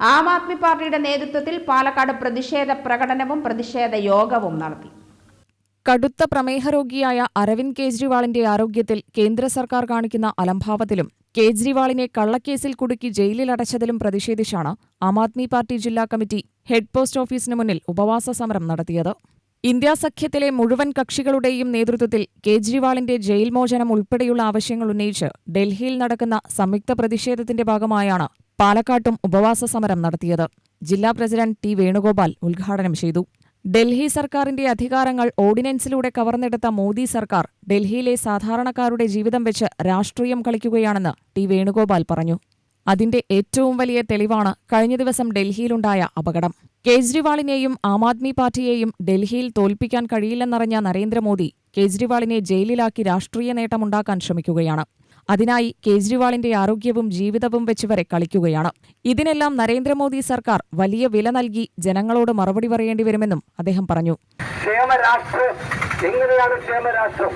ആം ആദ്മി പാർട്ടിയുടെ നേതൃത്വത്തിൽ പാലക്കാട് പ്രതിഷേധ പ്രകടനവും പ്രതിഷേധ യോഗവും നടത്തി. കടുത്ത പ്രമേഹരോഗിയായ അരവിന്ദ് കേജ്രിവാളിന്റെ ആരോഗ്യത്തിൽ കേന്ദ്ര സർക്കാർ കാണിക്കുന്ന അലംഭാവത്തിലും കേജ്രിവാളിനെ കള്ളക്കേസിൽ കുടുക്കി ജയിലിലടച്ചതിലും പ്രതിഷേധിച്ചാണ് ആം ആദ്മി പാർട്ടി ജില്ലാ കമ്മിറ്റി ഹെഡ് പോസ്റ്റ് ഓഫീസിന് മുന്നിൽ ഉപവാസ സമരം നടത്തിയത്. ഇന്ത്യാ സഖ്യത്തിലെ മുഴുവൻ കക്ഷികളുടെയും നേതൃത്വത്തിൽ കേജ്രിവാളിന്റെ ജയിൽ മോചനം ഉൾപ്പെടെയുള്ള ആവശ്യങ്ങൾ ഉന്നയിച്ച് ഡൽഹിയിൽ നടക്കുന്ന സംയുക്ത പ്രതിഷേധത്തിന്റെ ഭാഗമായാണ് പാലക്കാട്ടും ഉപവാസ സമരം നടത്തിയത്. ജില്ലാ പ്രസിഡന്റ് ടി വേണുഗോപാൽ ഉദ്ഘാടനം ചെയ്തു. ഡൽഹി സർക്കാരിന്റെ അധികാരങ്ങൾ ഓർഡിനൻസിലൂടെ കവർന്നെടുത്ത മോദി സർക്കാർ ഡൽഹിയിലെ സാധാരണക്കാരുടെ ജീവിതം വെച്ച് രാഷ്ട്രീയം കളിക്കുകയാണെന്ന് ടി വേണുഗോപാൽ പറഞ്ഞു. അതിന്റെ ഏറ്റവും വലിയ തെളിവാണ് കഴിഞ്ഞ ദിവസം ഡൽഹിയിലുണ്ടായ അപകടം. കേജ്രിവാളിനെയും ആം ആദ്മി പാർട്ടിയെയും ഡൽഹിയിൽ തോൽപ്പിക്കാൻ കഴിയില്ലെന്നറിഞ്ഞ നരേന്ദ്രമോദി കേജ്രിവാളിനെ ജയിലിലാക്കി രാഷ്ട്രീയ നേട്ടമുണ്ടാക്കാൻ ശ്രമിക്കുകയാണ്. അതിനായി കേജ്രിവാളിന്റെ ആരോഗ്യവും ജീവിതവും വെച്ചുവരെ കളിക്കുകയാണ്. ഇതിനെല്ലാം നരേന്ദ്രമോദി സർക്കാർ വലിയ വില നൽകി ജനങ്ങളോട് മറുപടി പറയേണ്ടി വരുമെന്നും അദ്ദേഹം പറഞ്ഞു. ക്ഷേമരാഷ്ട്രം എങ്ങനെയാണ് ക്ഷേമരാഷ്ട്രം?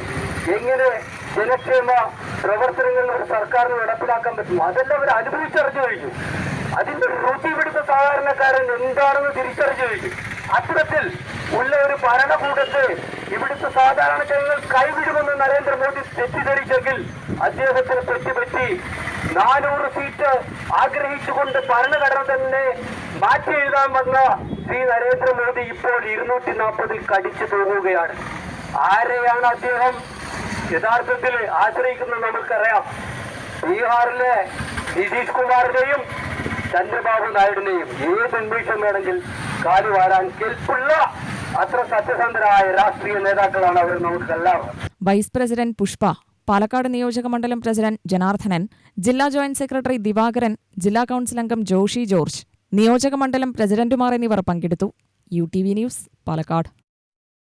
എങ്ങനെ ജനക്ഷേമ പ്രവർത്തനങ്ങൾ ഒരു സർക്കാരിന് നടപ്പിലാക്കാൻ പറ്റും? അതെല്ലാം അവർ അനുഭവിച്ചറിഞ്ഞു കഴിഞ്ഞു. അതിന്റെ രുചി ഇവിടുത്തെ സാധാരണക്കാരൻ എന്താണെന്ന് തിരിച്ചറിഞ്ഞു കഴിഞ്ഞു. അത്തരത്തിൽ ഉള്ള ഒരു ഭരണകൂടത്തെ ഇവിടുത്തെ സാധാരണ ജനങ്ങൾ നരേന്ദ്രമോദി തെറ്റിദ്ധരിച്ചെങ്കിൽ അദ്ദേഹത്തിന് തെറ്റുപറ്റി നാനൂറ് സീറ്റ് ആഗ്രഹിച്ചുകൊണ്ട് ഭരണഘടന തന്നെ മാറ്റി എഴുതാൻ വന്ന ശ്രീ നരേന്ദ്രമോദി ഇപ്പോൾ ഇരുന്നൂറ്റി നാൽപ്പതിൽ കടിച്ചു പോകുകയാണ്. ആരെയാണ് അദ്ദേഹം? യഥാർത്ഥത്തിൽ ആശ്രയിക്കുന്നത് നമുക്കറിയാം. ബീഹാറിലെ നിതീഷ് കുമാറിനെയും ചന്ദ്രബാബു നായിഡുവിനെയും ഏത് നിമിഷം വേണമെങ്കിൽ കാലുവാരാൻ കെൽപ്പുള്ള അത്ര സത്യസന്ധരായ രാഷ്ട്രീയ നേതാക്കളാണ് അവർ നമുക്കെല്ലാവരും വൈസ് പ്രസിഡന്റ് പുഷ്പ പാലക്കാട് നിയോജക മണ്ഡലം പ്രസിഡന്റ് ജനാർദ്ദനൻ ജില്ലാ ജോയിന്റ് സെക്രട്ടറി ദിവാകരൻ ജില്ലാ കൌൺസിൽ അംഗം ജോഷി ജോർജ് നിയോജക മണ്ഡലം പ്രസിഡന്റുമാർ എന്നിവർ പങ്കെടുത്തു. U T V news Palakkad.